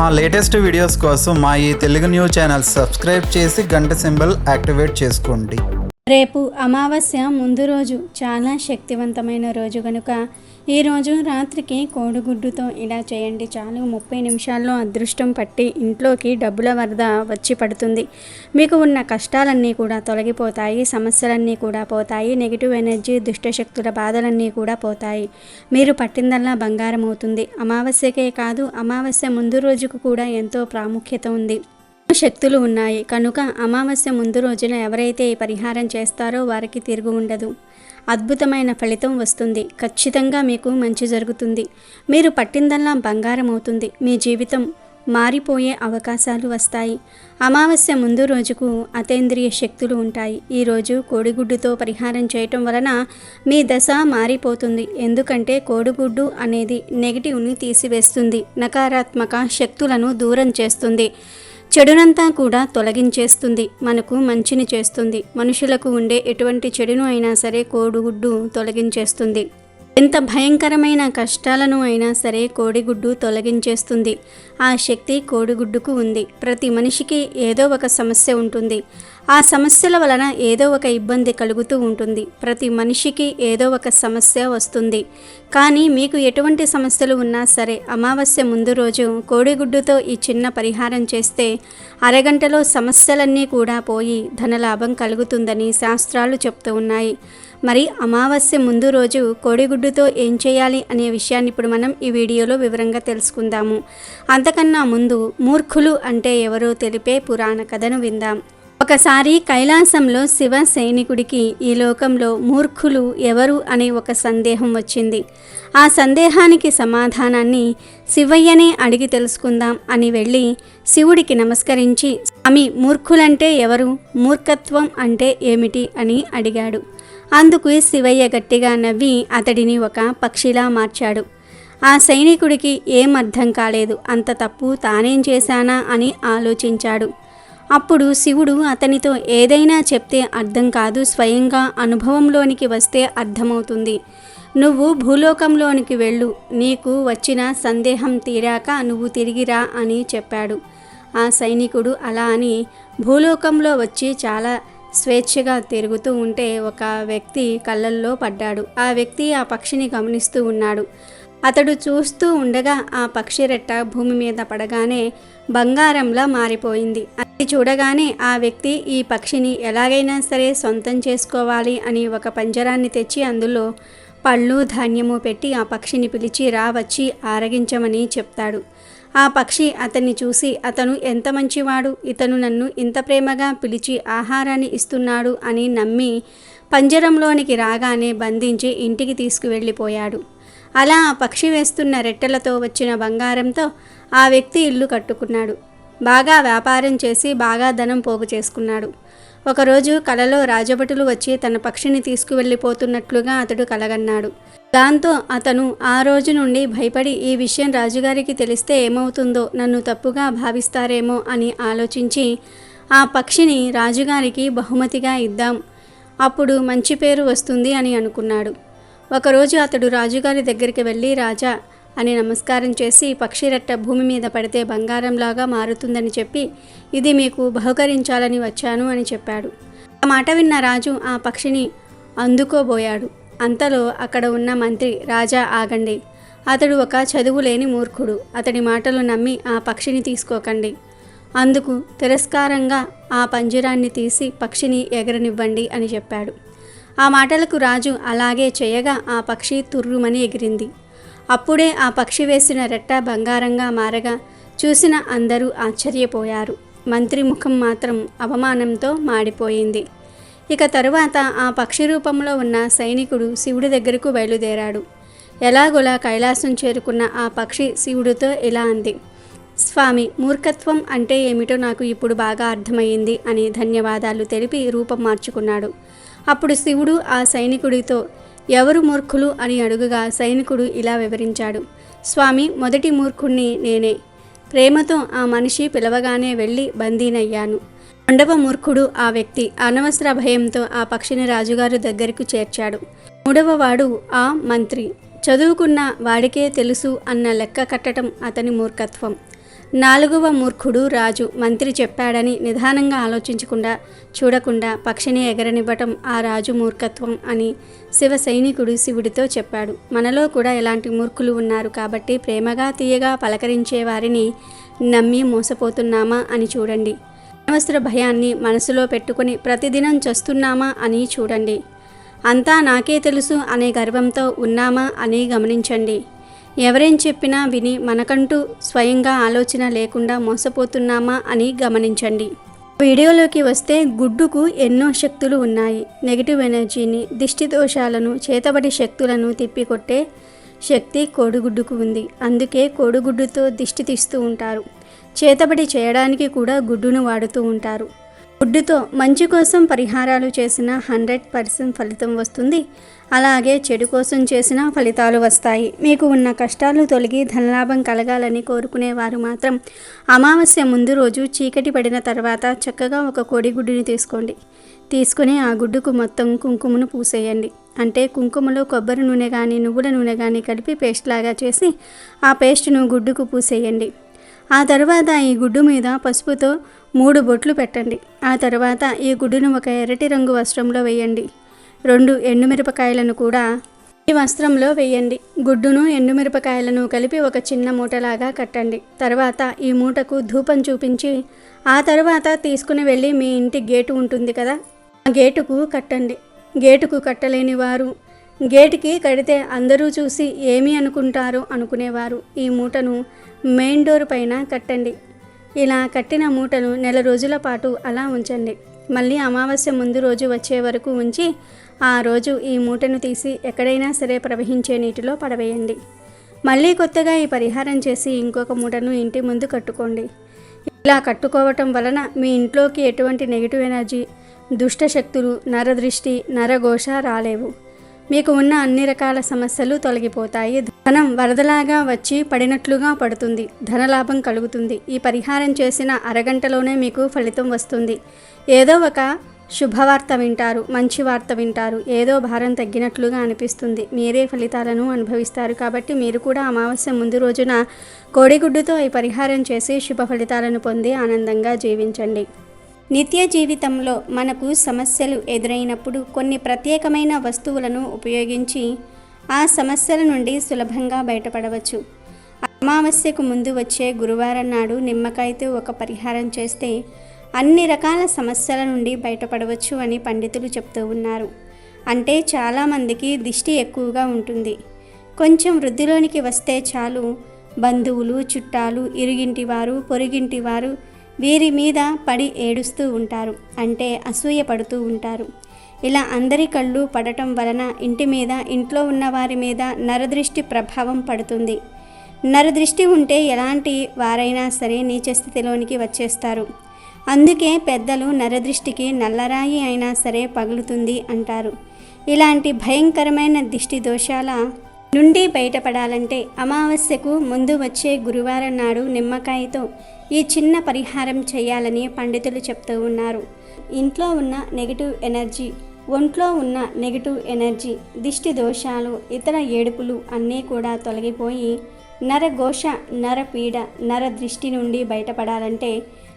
మా latest videos కోసం మా ఈ తెలుగు న్యూస్ ఛానల్ సబ్స్క్రైబ్ చేసి గంట సింబల్ యాక్టివేట్ చేసుకోండి. రేపు అమావాస్య ముందు రోజు చాలా శక్తివంతమైన రోజు కనుక ఈరోజు రాత్రికి కోడిగుడ్డుతో ఇలా చేయండి చాలు. ముప్పై నిమిషాల్లో అదృష్టం పట్టి ఇంట్లోకి డబ్బుల వరద వచ్చి పడుతుంది. మీకు ఉన్న కష్టాలన్నీ కూడా తొలగిపోతాయి సమస్యలన్నీ కూడా పోతాయి నెగిటివ్ ఎనర్జీ దుష్టశక్తుల బాధలన్నీ కూడా పోతాయి. మీరు పట్టిందల్లా బంగారం అవుతుంది. అమావాస్యకే కాదు అమావాస్య ముందు రోజుకు కూడా ఎంతో ప్రాముఖ్యత ఉంది. శక్తులు ఉన్నాయి. కనుక అమావాస్య ముందు రోజున ఎవరైతే ఈ పరిహారం చేస్తారో వారికి తిరుగు ఉండదు అద్భుతమైన ఫలితం వస్తుంది. ఖచ్చితంగా మీకు మంచి జరుగుతుంది. మీరు పట్టిందల్లా బంగారం అవుతుంది మీ జీవితం మారిపోయే అవకాశాలు వస్తాయి. అమావాస్య ముందు రోజుకు అతేంద్రియ శక్తులు ఉంటాయి. ఈరోజు కోడిగుడ్డుతో పరిహారం చేయటం వలన మీ దశ మారిపోతుంది. ఎందుకంటే కోడిగుడ్డు అనేది నెగిటివ్ని తీసివేస్తుంది. నకారాత్మక శక్తులను దూరం చేస్తుంది. చెడునంతా కూడా తొలగించేస్తుంది. మనకు మంచిని చేస్తుంది. మనుషులకు ఉండే ఎటువంటి చెడును అయినా సరే కోడిగుడ్డు తొలగించేస్తుంది. ఎంత భయంకరమైన కష్టాలను అయినా సరే కోడిగుడ్డు తొలగించేస్తుంది. ఆ శక్తి కోడిగుడ్డుకు ఉంది. ప్రతి మనిషికి ఏదో ఒక సమస్య ఉంటుంది. ఆ సమస్యల వలన ఏదో ఒక ఇబ్బంది కలుగుతూ ఉంటుంది. ప్రతి మనిషికి ఏదో ఒక సమస్య వస్తుంది. కానీ మీకు ఎటువంటి సమస్యలు ఉన్నా సరే అమావాస్య ముందు రోజు కోడిగుడ్డుతో ఈ చిన్న పరిహారం చేస్తే అరగంటలో సమస్యలన్నీ కూడా పోయి ధనలాభం కలుగుతుందని శాస్త్రాలు చెప్తూ ఉన్నాయి. మరి అమావాస్య ముందు రోజు కోడిగుడ్డుతో ఏం చేయాలి అనే విషయాన్ని ఇప్పుడు మనం ఈ వీడియోలో వివరంగా తెలుసుకుందాము. అంతకన్నా ముందు మూర్ఖులు అంటే ఎవరో తెలిపే పురాణ కథను విందాం. ఒకసారి కైలాసంలో శివ సైనికుడికి ఈ లోకంలో మూర్ఖులు ఎవరు అనే ఒక సందేహం వచ్చింది. ఆ సందేహానికి సమాధానాన్ని శివయ్యనే అడిగి తెలుసుకుందాం అని వెళ్ళి శివుడికి నమస్కరించి స్వామి మూర్ఖులంటే ఎవరు? మూర్ఖత్వం అంటే ఏమిటి? అని అడిగాడు. అందుకు శివయ్య గట్టిగా నవ్వి అతడిని ఒక పక్షిలా మార్చాడు. ఆ సైనికుడికి ఏం అర్థం కాలేదు. అంత తప్పు తానేం చేశానా? అని ఆలోచించాడు. అప్పుడు శివుడు అతనితో ఏదైనా చెప్తే అర్థం కాదు స్వయంగా అనుభవంలోనికి వస్తే అర్థమవుతుంది. నువ్వు భూలోకంలోనికి వెళ్ళు నీకు వచ్చిన సందేహం తీరాక నువ్వు తిరిగిరా అని చెప్పాడు. ఆ సైనికుడు అలా అని భూలోకంలో వచ్చి చాలా స్వేచ్ఛగా తిరుగుతూ ఉంటే ఒక వ్యక్తి కళ్ళల్లో పడ్డాడు. ఆ వ్యక్తి ఆ పక్షిని గమనిస్తూ ఉన్నాడు. అతడు చూస్తూ ఉండగా ఆ పక్షి రెట్ట భూమి మీద పడగానే బంగారంలా మారిపోయింది. అది చూడగానే ఆ వ్యక్తి ఈ పక్షిని ఎలాగైనా సరే సొంతం చేసుకోవాలి అని ఒక పంజరాన్ని తెచ్చి అందులో పళ్ళు ధాన్యము పెట్టి ఆ పక్షిని పిలిచి రావచ్చి ఆరగించమని చెప్తాడు. ఆ పక్షి అతన్ని చూసి అతను ఎంత మంచివాడు? ఇతను నన్ను ఇంత ప్రేమగా పిలిచి ఆహారాన్ని ఇస్తున్నాడు అని నమ్మి పంజరంలోనికి రాగానే బంధించి ఇంటికి తీసుకువెళ్ళిపోయాడు. అలా ఆ పక్షి వేస్తున్న రెట్టెలతో వచ్చిన బంగారంతో ఆ వ్యక్తి ఇల్లు కట్టుకున్నాడు. బాగా వ్యాపారం చేసి బాగా ధనం పోగు చేసుకున్నాడు. ఒకరోజు కలలో రాజభటులు వచ్చి తన పక్షిని తీసుకువెళ్ళిపోతున్నట్లుగా అతడు కలగన్నాడు. దాంతో అతను ఆ రోజు నుండి భయపడి ఈ విషయం రాజుగారికి తెలిస్తే ఏమవుతుందో నన్ను తప్పుగా భావిస్తారేమో అని ఆలోచించి ఆ పక్షిని రాజుగారికి బహుమతిగా ఇద్దాం. అప్పుడు మంచి పేరు వస్తుంది అని అనుకున్నాడు. ఒకరోజు అతడు రాజుగారి దగ్గరికి వెళ్ళి రాజా అని నమస్కారం చేసి పక్షిరెట్ట భూమి మీద పడితే బంగారంలాగా మారుతుందని చెప్పి ఇది మీకు బహుకరించాలని వచ్చాను అని చెప్పాడు. ఆ మాట విన్న రాజు ఆ పక్షిని అందుకోబోయాడు. అంతలో అక్కడ ఉన్న మంత్రి రాజా ఆగండి. అతడు ఒక చదువు లేని మూర్ఖుడు. అతడి మాటలు నమ్మి ఆ పక్షిని తీసుకోకండి. అందుకు తిరస్కారంగా ఆ పంజరాన్ని తీసి పక్షిని ఎగరనివ్వండి అని చెప్పాడు. ఆ మాటలకు రాజు అలాగే చేయగా ఆ పక్షి తుర్రుమని ఎగిరింది. అప్పుడే ఆ పక్షి వేసిన రెట్ట బంగారంగా మారగా చూసిన అందరూ ఆశ్చర్యపోయారు. మంత్రి ముఖం మాత్రం అవమానంతో మాడిపోయింది. ఇక తరువాత ఆ పక్షి రూపంలో ఉన్న సైనికుడు శివుడి దగ్గరకు బయలుదేరాడు. ఎలాగోలా కైలాసం చేరుకున్న ఆ పక్షి శివుడితో ఇలా అంది. స్వామి మూర్ఖత్వం అంటే ఏమిటో నాకు ఇప్పుడు బాగా అర్థమయ్యింది అని ధన్యవాదాలు తెలిపి రూపం మార్చుకున్నాడు. అప్పుడు శివుడు ఆ సైనికుడితో ఎవరు మూర్ఖులు? అని అడుగుగా సైనికుడు ఇలా వివరించాడు స్వామి మొదటి మూర్ఖుణ్ణి నేనే. ప్రేమతో ఆ మనిషి పిలవగానే వెళ్ళి బందీనయ్యాను. రెండవ మూర్ఖుడు ఆ వ్యక్తి అనవసర భయంతో ఆ పక్షిని రాజుగారు దగ్గరకు చేర్చాడు. మూడవ వాడు ఆ మంత్రి. చదువుకున్న వాడికే తెలుసు అన్న లెక్క కట్టడం అతని మూర్ఖత్వం. నాలుగవ మూర్ఖుడు రాజు మంత్రి చెప్పాడని నిదానంగా ఆలోచించకుండా చూడకుండా పక్షిని ఎగరనివ్వటం ఆ రాజు మూర్ఖత్వం అని శివ సైనికుడు శివుడితో చెప్పాడు. మనలో కూడా ఇలాంటి మూర్ఖులు ఉన్నారు కాబట్టి ప్రేమగా తీయగా పలకరించే వారిని నమ్మి మోసపోతున్నామా అని చూడండి. అనవసర భయాన్ని మనసులో పెట్టుకుని ప్రతిదినం చస్తున్నామా అని చూడండి. అంతా నాకే తెలుసు అనే గర్వంతో ఉన్నామా అని గమనించండి. ఎవరేం చెప్పినా విని మనకంటూ స్వయంగా ఆలోచన లేకుండా మోసపోతున్నామా అని గమనించండి. వీడియోలోకి వస్తే గుడ్డుకు ఎన్నో శక్తులు ఉన్నాయి. నెగిటివ్ ఎనర్జీని దిష్టి దోషాలను చేతబడి శక్తులను తిప్పికొట్టే శక్తి కోడిగుడ్డుకు ఉంది. అందుకే కోడిగుడ్డుతో దిష్టి తీస్తూ ఉంటారు. చేతబడి చేయడానికి కూడా గుడ్డును వాడుతూ ఉంటారు. గుడ్డుతో మంచి కోసం పరిహారాలు చేసిన హండ్రెడ్ పర్సెంట్ ఫలితం వస్తుంది. అలాగే చెడు కోసం చేసిన ఫలితాలు వస్తాయి. మీకు ఉన్న కష్టాలు తొలగి ధనలాభం కలగాలని కోరుకునేవారు మాత్రం అమావాస్య ముందు రోజు చీకటి పడిన తర్వాత చక్కగా ఒక కోడిగుడ్డుని తీసుకోండి. తీసుకుని ఆ గుడ్డుకు మొత్తం కుంకుమను పూసేయండి. అంటే కుంకుమలో కొబ్బరి నూనె కానీ నువ్వుల నూనె కానీ కలిపి పేస్ట్ లాగా చేసి ఆ పేస్ట్ను గుడ్డుకు పూసేయండి. ఆ తర్వాత ఈ గుడ్డు మీద పసుపుతో మూడు బొట్లు పెట్టండి. ఆ తర్వాత ఈ గుడ్డును ఒక ఎర్రటి రంగు వస్త్రంలో వేయండి. రెండు ఎండుమిరపకాయలను కూడా ఈ వస్త్రంలో వేయండి. గుడ్డును ఎండుమిరపకాయలను కలిపి ఒక చిన్న మూటలాగా కట్టండి. తర్వాత ఈ మూటకు ధూపం చూపించి ఆ తర్వాత తీసుకుని వెళ్ళి మీ ఇంటి గేటు ఉంటుంది కదా ఆ గేటుకు కట్టండి. గేటుకు కట్టలేని వారు గేటుకి కడితే అందరూ చూసి ఏమి అనుకుంటారో అనుకునేవారు. ఈ మూటను మెయిన్ డోర్ పైన కట్టండి. ఇలా కట్టిన మూటను నెల రోజుల పాటు అలా ఉంచండి. మళ్ళీ అమావాస్య ముందు రోజు వచ్చే వరకు ఉంచి ఆ రోజు ఈ మూటను తీసి ఎక్కడైనా సరే ప్రవహించే నీటిలో పడవేయండి. మళ్ళీ కొత్తగా ఈ పరిహారం చేసి ఇంకొక మూటను ఇంటి ముందు కట్టుకోండి. ఇలా కట్టుకోవటం వలన మీ ఇంట్లోకి ఎటువంటి నెగిటివ్ ఎనర్జీ దుష్ట శక్తులు నరదృష్టి నరఘోష రాలేవు. మీకు ఉన్న అన్ని రకాల సమస్యలు తొలగిపోతాయి. ధనం వరదలాగా వచ్చి పడినట్లుగా పడుతుంది. ధనలాభం కలుగుతుంది. ఈ పరిహారం చేసిన అరగంటలోనే మీకు ఫలితం వస్తుంది. ఏదో ఒక శుభవార్త వింటారు మంచి వార్త వింటారు. ఏదో భారం తగ్గినట్లుగా అనిపిస్తుంది. మీరే ఫలితాలను అనుభవిస్తారు. కాబట్టి మీరు కూడా అమావాస్య ముందు రోజున కోడిగుడ్డుతో ఈ పరిహారం చేసి శుభ ఫలితాలను పొంది ఆనందంగా జీవించండి. నిత్య జీవితంలో మనకు సమస్యలు ఎదురైనప్పుడు కొన్ని ప్రత్యేకమైన వస్తువులను ఉపయోగించి ఆ సమస్యల నుండి సులభంగా బయటపడవచ్చు. అమావాస్యకు ముందు వచ్చే గురువారం నాడు నిమ్మకాయతో ఒక పరిహారం చేస్తే అన్ని రకాల సమస్యల నుండి బయటపడవచ్చు అని పండితులు చెప్తూ ఉన్నారు. అంటే చాలామందికి దిష్టి ఎక్కువగా ఉంటుంది. కొంచెం వృద్ధిలోనికి వస్తే చాలు. బంధువులు చుట్టాలు ఇరుగింటి వారు పొరుగింటి వారు వీరి మీద పడి ఏడుస్తూ ఉంటారు అంటే అసూయ పడుతూ ఉంటారు. ఇలా అందరి కళ్ళు పడటం వలన ఇంటి మీద ఇంట్లో ఉన్న వారి మీద నరదృష్టి ప్రభావం పడుతుంది. నరదృష్టి ఉంటే ఎలాంటి వారైనా సరే నీచ స్థితిలోనికి వచ్చేస్తారు. అందుకే పెద్దలు నరదృష్టికి నల్లరాయి అయినా సరే పగులుతుంది అంటారు. ఇలాంటి భయంకరమైన దిష్టి దోషాల నుండి బయటపడాలంటే అమావాస్యకు ముందు వచ్చే గురువారం నాడు నిమ్మకాయతో ఈ చిన్న పరిహారం చేయాలని పండితులు చెప్తూ ఉన్నారు. ఇంట్లో ఉన్న నెగిటివ్ ఎనర్జీ ఒంట్లో ఉన్న నెగిటివ్ ఎనర్జీ దిష్టి దోషాలు ఇతర ఏడుపులు అన్నీ కూడా తొలగిపోయి నరఘోష నరపీడ నర దృష్టి నుండి బయటపడాలంటే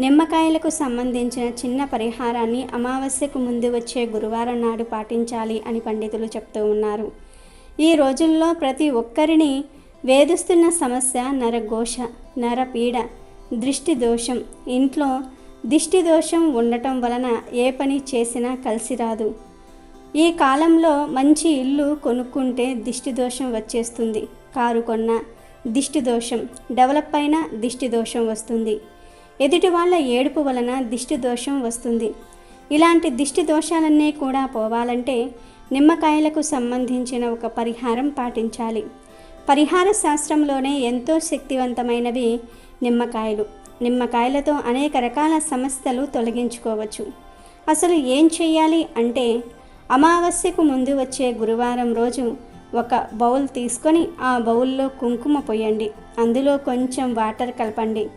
నిమ్మకాయలకు సంబంధించిన చిన్న పరిహారాన్ని అమావాస్యకు ముందు వచ్చే గురువారం నాడు పాటించాలి అని పండితులు చెప్తూ ఉన్నారు. ఈ రోజుల్లో ప్రతి ఒక్కరిని వేధిస్తున్న సమస్య నరఘోష నరపీడ దృష్టి దోషం ఇంట్లో దిష్టి దోషం ఉండటం వలన ఏ పని చేసినా కలిసి రాదు. ఈ కాలంలో మంచి ఇల్లు కొనుక్కుంటే దిష్టి దోషం వచ్చేస్తుంది. కారు కొన్న దిష్టి దోషం డెవలప్ అయిన దిష్టి దోషం వస్తుంది. ఎదుటి వాళ్ళ ఏడుపు వలన దిష్టి దోషం వస్తుంది. ఇలాంటి దిష్టి దోషాలన్నీ కూడా పోవాలంటే నిమ్మకాయలకు సంబంధించిన ఒక పరిహారం పాటించాలి. పరిహార శాస్త్రంలోనే ఎంతో శక్తివంతమైనవి నిమ్మకాయలు. నిమ్మకాయలతో అనేక రకాల సమస్యలు తొలగించుకోవచ్చు. అసలు ఏం చేయాలి అంటే అమావాస్యకు ముందు వచ్చే గురువారం రోజు ఒక బౌల్ తీసుకొని ఆ బౌల్లో కుంకుమ పోయండి. అందులో కొంచెం వాటర్ కలపండి.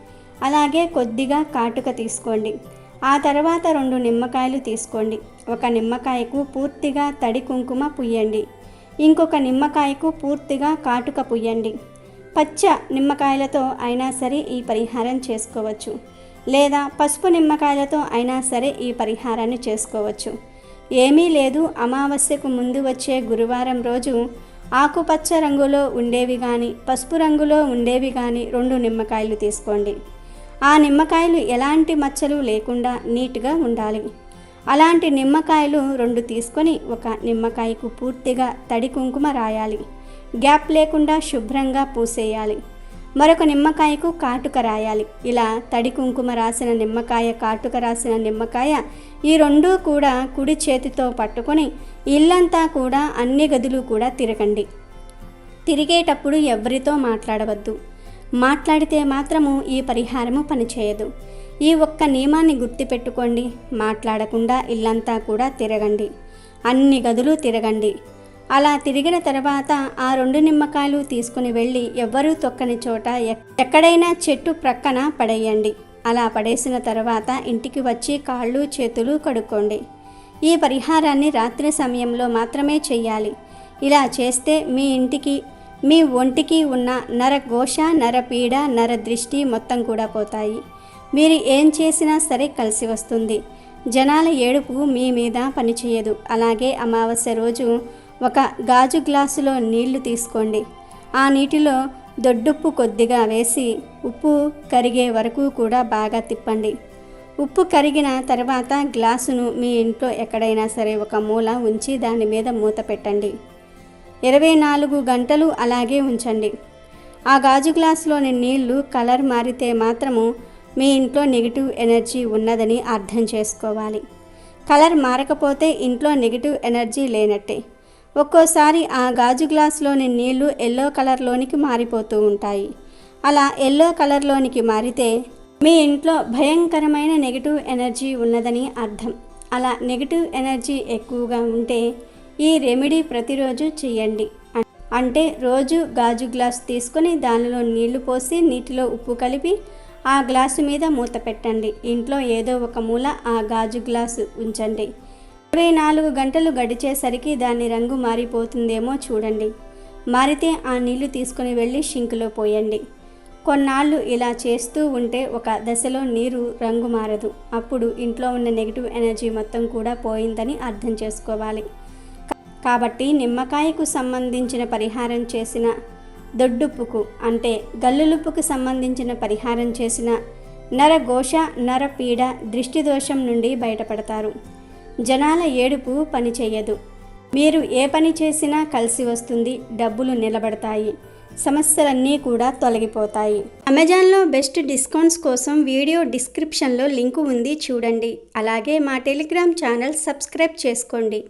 అలాగే కొద్దిగా కాటుక తీసుకోండి. ఆ తర్వాత రెండు నిమ్మకాయలు తీసుకోండి. ఒక నిమ్మకాయకు పూర్తిగా తడి కుంకుమ పుయ్యండి. ఇంకొక నిమ్మకాయకు పూర్తిగా కాటుక పుయ్యండి. పచ్చ నిమ్మకాయలతో అయినా సరే ఈ పరిహారం చేసుకోవచ్చు. లేదా పసుపు నిమ్మకాయలతో అయినా సరే ఈ పరిహారాన్ని చేసుకోవచ్చు. ఏమీ లేదు అమావాస్యకు ముందు వచ్చే గురువారం రోజు ఆకుపచ్చ రంగులో ఉండేవి కానీ పసుపు రంగులో ఉండేవి కానీ రెండు నిమ్మకాయలు తీసుకోండి. ఆ నిమ్మకాయలు ఎలాంటి మచ్చలు లేకుండా నీట్గా ఉండాలి. అలాంటి నిమ్మకాయలు రెండు తీసుకొని ఒక నిమ్మకాయకు పూర్తిగా తడి కుంకుమ రాయాలి. గ్యాప్ లేకుండా శుభ్రంగా పూసేయాలి. మరొక నిమ్మకాయకు కాటుక రాయాలి. ఇలా తడి కుంకుమ రాసిన నిమ్మకాయ కాటుక రాసిన నిమ్మకాయ ఈ రెండూ కూడా కుడి చేతితో పట్టుకొని ఇల్లంతా కూడా అన్ని గదులు కూడా తిరగండి. తిరిగేటప్పుడు ఎవరితో మాట్లాడవద్దు. మాట్లాడితే మాత్రము ఈ పరిహారము పనిచేయదు. ఈ ఒక్క నియమాన్ని గుర్తుపెట్టుకోండి. మాట్లాడకుండా ఇల్లంతా కూడా తిరగండి. అన్ని గదులు తిరగండి. అలా తిరిగిన తర్వాత ఆ రెండు నిమ్మకాయలు తీసుకుని వెళ్ళి ఎవ్వరూ తొక్కని చోట ఎక్కడైనా చెట్టు ప్రక్కన పడేయండి. అలా పడేసిన తర్వాత ఇంటికి వచ్చి కాళ్ళు చేతులు కడుక్కోండి. ఈ పరిహారాన్ని రాత్రి సమయంలో మాత్రమే చేయాలి ఇలా చేస్తే మీ ఇంటికి మీ ఒంటికి ఉన్న నరఘోష నరపీడ నర దృష్టి మొత్తం కూడా పోతాయి. మీరు ఏం చేసినా సరే కలిసి వస్తుంది. జనాల ఏడుపు మీ మీద పనిచేయదు. అలాగే అమావాస్య రోజు ఒక గాజు గ్లాసులో నీళ్ళు తీసుకోండి. ఆ నీటిలో దొడ్డుప్పు కొద్దిగా వేసి ఉప్పు కరిగే వరకు కూడా బాగా తిప్పండి. ఉప్పు కరిగిన తర్వాత గ్లాసును మీ ఇంట్లో ఎక్కడైనా సరే ఒక మూల ఉంచి దాని మీద మూత పెట్టండి. ఇరవై నాలుగు గంటలు అలాగే ఉంచండి. ఆ గాజు గ్లాసులోని నీళ్ళు కలర్ మారితే మాత్రము మీ ఇంట్లో నెగిటివ్ ఎనర్జీ ఉన్నదని అర్థం చేసుకోవాలి. కలర్ మారకపోతే ఇంట్లో నెగిటివ్ ఎనర్జీ లేనట్టే. ఒక్కోసారి ఆ గాజు గ్లాసులోని నీళ్ళు ఎల్లో కలర్లోనికి మారిపోతూ ఉంటాయి. అలా ఎల్లో కలర్లోనికి మారితే మీ ఇంట్లో భయంకరమైన నెగిటివ్ ఎనర్జీ ఉన్నదని అర్థం. అలా నెగిటివ్ ఎనర్జీ ఎక్కువగా ఉంటే ఈ రెమెడీ ప్రతిరోజు చేయండి. అంటే రోజు గాజు గ్లాస్ తీసుకొని దానిలో నీళ్ళు పోసి నీటిలో ఉప్పు కలిపి ఆ గ్లాసు మీద మూత పెట్టండి. ఇంట్లో ఏదో ఒక మూల ఆ గాజు గ్లాసు ఉంచండి. ఇరవై నాలుగు గంటలు గడిచేసరికి దాని రంగు మారిపోతుందేమో చూడండి. మారితే ఆ నీళ్ళు తీసుకుని వెళ్ళి షింకులో పోయండి. కొన్నాళ్ళు ఇలా చేస్తూ ఉంటే ఒక దశలో నీరు రంగు మారదు. అప్పుడు ఇంట్లో ఉన్న నెగిటివ్ ఎనర్జీ మొత్తం కూడా పోయిందని అర్థం చేసుకోవాలి. కాబట్టి నిమ్మకాయకు సంబంధించిన పరిహారం చేసిన దొడ్డుప్పుకు అంటే గల్లులుప్పుకు సంబంధించిన పరిహారం చేసిన నరఘోష నరపీడ దృష్టి దోషం నుండి బయటపడతారు. జనాల ఏడుపు పనిచేయదు. మీరు ఏ పని చేసినా కలిసి వస్తుంది డబ్బులు నిలబడతాయి సమస్యలన్నీ కూడా తొలగిపోతాయి. అమెజాన్లో బెస్ట్ డిస్కౌంట్స్ కోసం వీడియో డిస్క్రిప్షన్లో లింకు ఉంది చూడండి. అలాగే మా టెలిగ్రామ్ ఛానల్ సబ్స్క్రైబ్ చేసుకోండి.